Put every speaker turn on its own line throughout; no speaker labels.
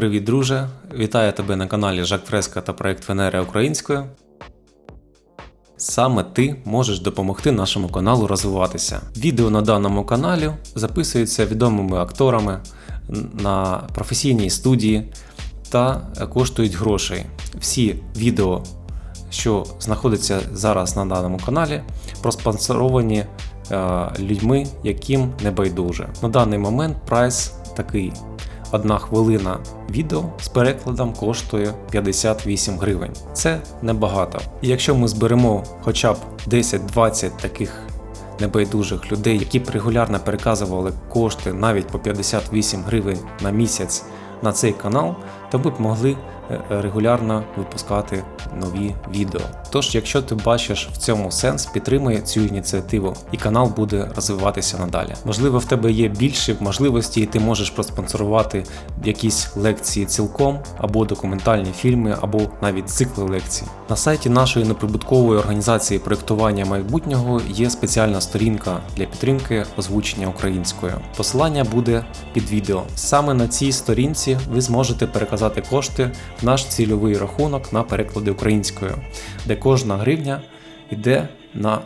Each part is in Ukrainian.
Привіт, друже! Вітаю тебе на каналі Жак Фреска та проект Венера Українською. Саме ти можеш допомогти нашому каналу розвиватися. Відео на даному каналі записуються відомими акторами на професійній студії та коштують грошей. Всі відео, що знаходяться зараз на даному каналі, проспонсоровані е, людьми, яким не байдуже. На даний момент прайс такий. Одна хвилина відео з перекладом коштує 58 гривень. Це небагато. І якщо ми зберемо хоча б 10-20 таких небайдужих людей, які б регулярно переказували кошти навіть по 58 гривень на місяць на цей канал, то ми б могли е, регулярно випускати нові відео. Тож, якщо ти бачиш в цьому сенс, підтримай цю ініціативу, і канал буде розвиватися надалі. Можливо, в тебе є більше можливості, і ти можеш проспонсорувати якісь лекції цілком, або документальні фільми, або навіть цикли лекцій. На сайті нашої неприбуткової організації проєктування майбутнього є спеціальна сторінка для підтримки озвучення українською. Посилання буде під відео. Саме на цій сторінці ви зможете переказати кошти в наш цільовий рахунок на переклади українською, де кожна гривня йде на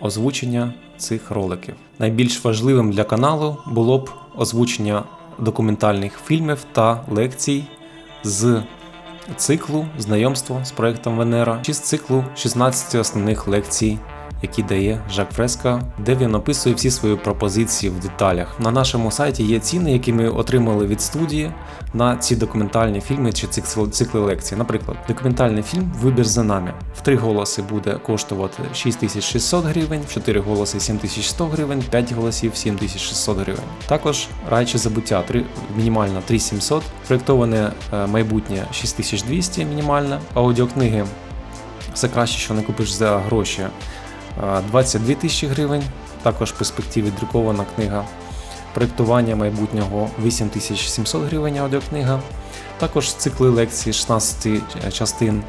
озвучення цих роликів. Найбільш важливим для каналу було б озвучення документальних фільмів та лекцій з циклу знайомство з проектом Венера чи з циклу 16 основних лекцій які дає Жак Фреска, де він описує всі свої пропозиції в деталях. На нашому сайті є ціни, які ми отримали від студії на ці документальні фільми чи цикли лекцій. Наприклад, документальний фільм Вибір за нами в три голоси буде коштувати 6600 гривень, в чотири голоси 7100 гривень, 5 голосів 7600 гривень. Також райче забуття 3, мінімальна 3700, проєктоване е, майбутнє 6200 мінімальна, аудіокниги. Все краще, що не купиш за гроші 22 тисячі гривень, також в перспективі друкована книга. Проєктування майбутнього 8700 гривень аудіокнига. Також цикли лекцій 16 частин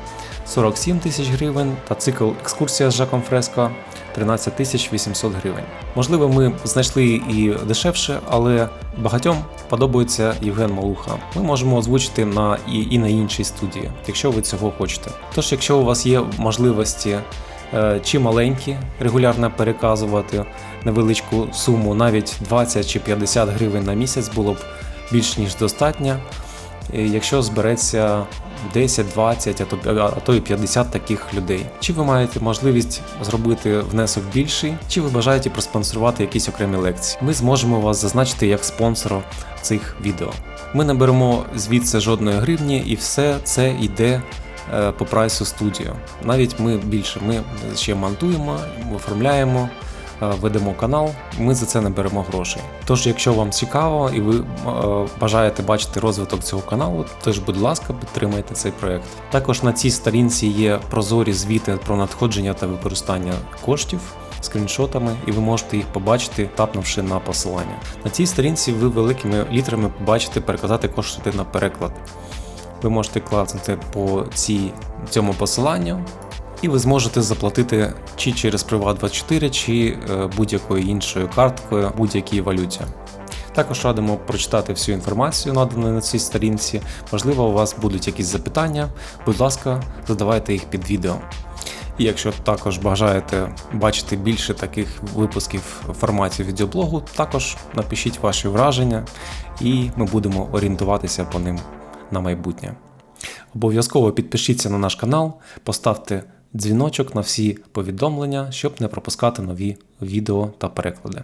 47 тисяч гривень та цикл екскурсія з Жаком Фреско 13 тисяч 800 гривень. Можливо, ми знайшли і дешевше, але багатьом подобається Євген Малуха. Ми можемо озвучити на і, і на іншій студії, якщо ви цього хочете. Тож, якщо у вас є можливості чи маленькі, регулярно переказувати невеличку суму, навіть 20 чи 50 гривень на місяць було б більш ніж достатньо. Якщо збереться 10, 20, а то і 50 таких людей. Чи ви маєте можливість зробити внесок більший, чи ви бажаєте проспонсорувати якісь окремі лекції? Ми зможемо вас зазначити як спонсора цих відео. Ми не беремо звідси жодної гривні, і все це йде Е, по прайсу студію. Навіть ми більше ми ще монтуємо, оформляємо, е, ведемо канал, ми за це не беремо грошей. Тож, якщо вам цікаво і ви е, бажаєте бачити розвиток цього каналу, теж, будь ласка, підтримайте цей проект. Також на цій сторінці є прозорі звіти про надходження та використання коштів. Скріншотами, і ви можете їх побачити, тапнувши на посилання. На цій сторінці ви великими літерами побачите переказати кошти на переклад ви можете клацнути по цій, цьому посиланню, і ви зможете заплатити чи через Privat24, чи е, будь-якою іншою карткою, будь-якій валюті. Також радимо прочитати всю інформацію, надану на цій сторінці. Можливо, у вас будуть якісь запитання, будь ласка, задавайте їх під відео. І якщо також бажаєте бачити більше таких випусків в форматі відеоблогу, також напишіть ваші враження, і ми будемо орієнтуватися по ним на майбутнє. Обов'язково підпишіться на наш канал, поставте дзвіночок на всі повідомлення, щоб не пропускати нові відео та переклади.